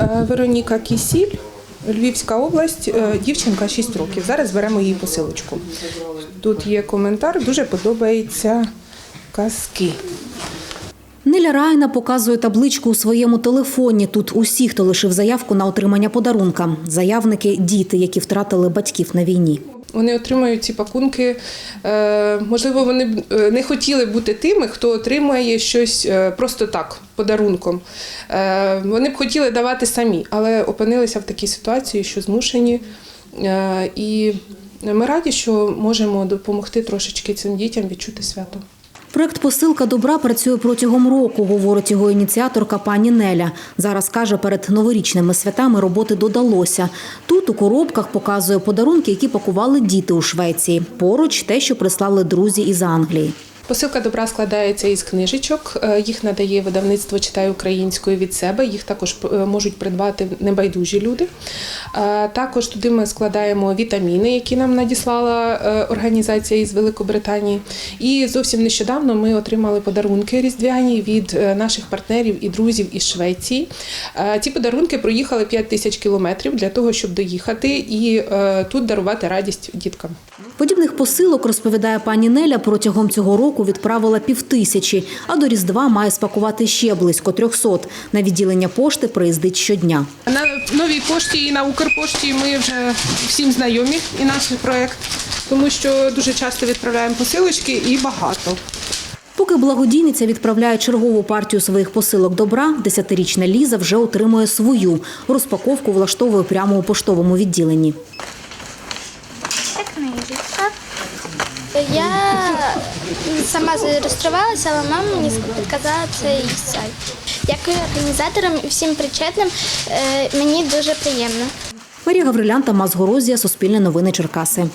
Е, Вероніка Кісіль, Львівська область, е, дівчинка 6 років. Зараз беремо її посилочку. Тут є коментар, дуже подобається казки. Неля Райна показує табличку у своєму телефоні. Тут усі, хто лишив заявку на отримання подарунка. Заявники діти, які втратили батьків на війні. Вони отримують ці пакунки. е, Можливо, вони б е, не хотіли бути тими, хто отримує щось е, просто так, подарунком. Вони б хотіли давати самі, але опинилися в такій ситуації, що змушені. І ми раді, що можемо допомогти трошечки цим дітям відчути свято. Проект Посилка добра працює протягом року, говорить його ініціаторка пані Неля. Зараз каже, перед новорічними святами роботи додалося. Тут у коробках показує подарунки, які пакували діти у Швеції. Поруч те, що прислали друзі із Англії. Посилка добра складається із книжечок. Е, Їх надає видавництво читаю українською від себе. Їх також е, можуть придбати небайдужі люди. Е, Також туди ми складаємо вітаміни, які нам надіслала організація із Великобританії. І зовсім нещодавно ми отримали подарунки різдвяні від наших партнерів і друзів із Швеції. Ці подарунки проїхали 5 тисяч кілометрів для того, щоб доїхати і тут дарувати радість діткам. Подібних посилок, розповідає пані Неля, протягом цього року відправила півтисячі, а до Різдва має спакувати ще близько трьохсот. На відділення пошти приїздить щодня. На новій пошті і на Укрпошті ми вже всім знайомі і наш проект, тому що дуже часто відправляємо посилочки і багато. Поки благодійниця відправляє чергову партію своїх посилок добра, десятирічна Ліза вже отримує свою. Розпаковку влаштовує прямо у поштовому відділенні. Я сама зареєструвалася, але мама мені підказала цей сайт. Дякую організаторам і всім причетним. Е, Мені дуже приємно. Марія Гаврилян, та Мазгорозія Суспільне новини Черкаси.